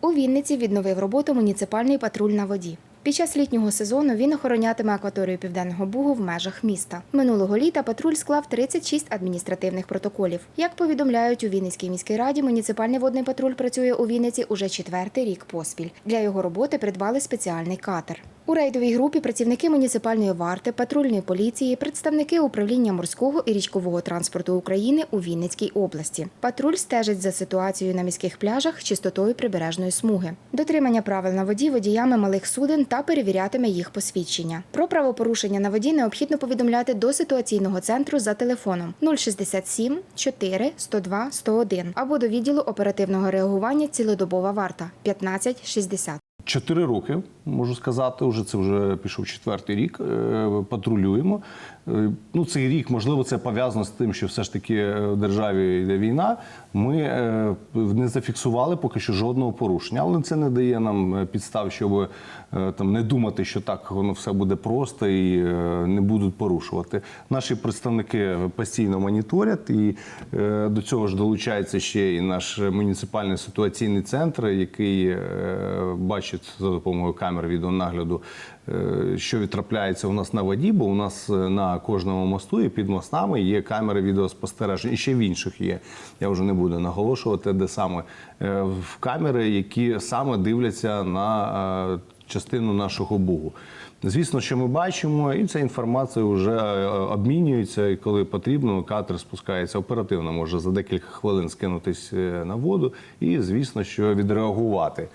У Вінниці відновив роботу муніципальний патруль на воді. Під час літнього сезону він охоронятиме акваторію Південного Бугу в межах міста. Минулого літа патруль склав 36 адміністративних протоколів. Як повідомляють у Вінницькій міській раді, муніципальний водний патруль працює у Вінниці уже четвертий рік поспіль. Для його роботи придбали спеціальний катер. У рейдовій групі працівники муніципальної варти, патрульної поліції, представники управління морського і річкового транспорту України у Вінницькій області. Патруль стежить за ситуацією на міських пляжах, чистотою прибережної смуги, дотримання правил на воді водіями малих суден та перевірятиме їх посвідчення. Про правопорушення на воді необхідно повідомляти до ситуаційного центру за телефоном 067 4 102 101 або до відділу оперативного реагування цілодобова варта 1560. Чотири роки можу сказати, вже це вже пішов четвертий рік. е, Патрулюємо. Е, Ну, цей рік, можливо, це пов'язано з тим, що все ж таки е, в державі йде війна. Ми не зафіксували поки що жодного порушення, але це не дає нам підстав, щоб там не думати, що так воно все буде просто і не будуть порушувати. Наші представники постійно моніторять, і е, до цього ж долучається ще і наш муніципальний ситуаційний центр, який е, бачить за допомогою камер відеонагляду, е, що відтрапляється у нас на воді, бо у нас на кожному мосту і під мостами є камери відеоспостереження. І ще в інших є. Я вже не буду наголошувати, де саме в камери, які саме дивляться на частину нашого бугу. Звісно, що ми бачимо, і ця інформація вже е, обмінюється, і коли потрібно, катер спускається оперативно, може за декілька хвилин скинутись е, на воду, і звісно, що відреагувати.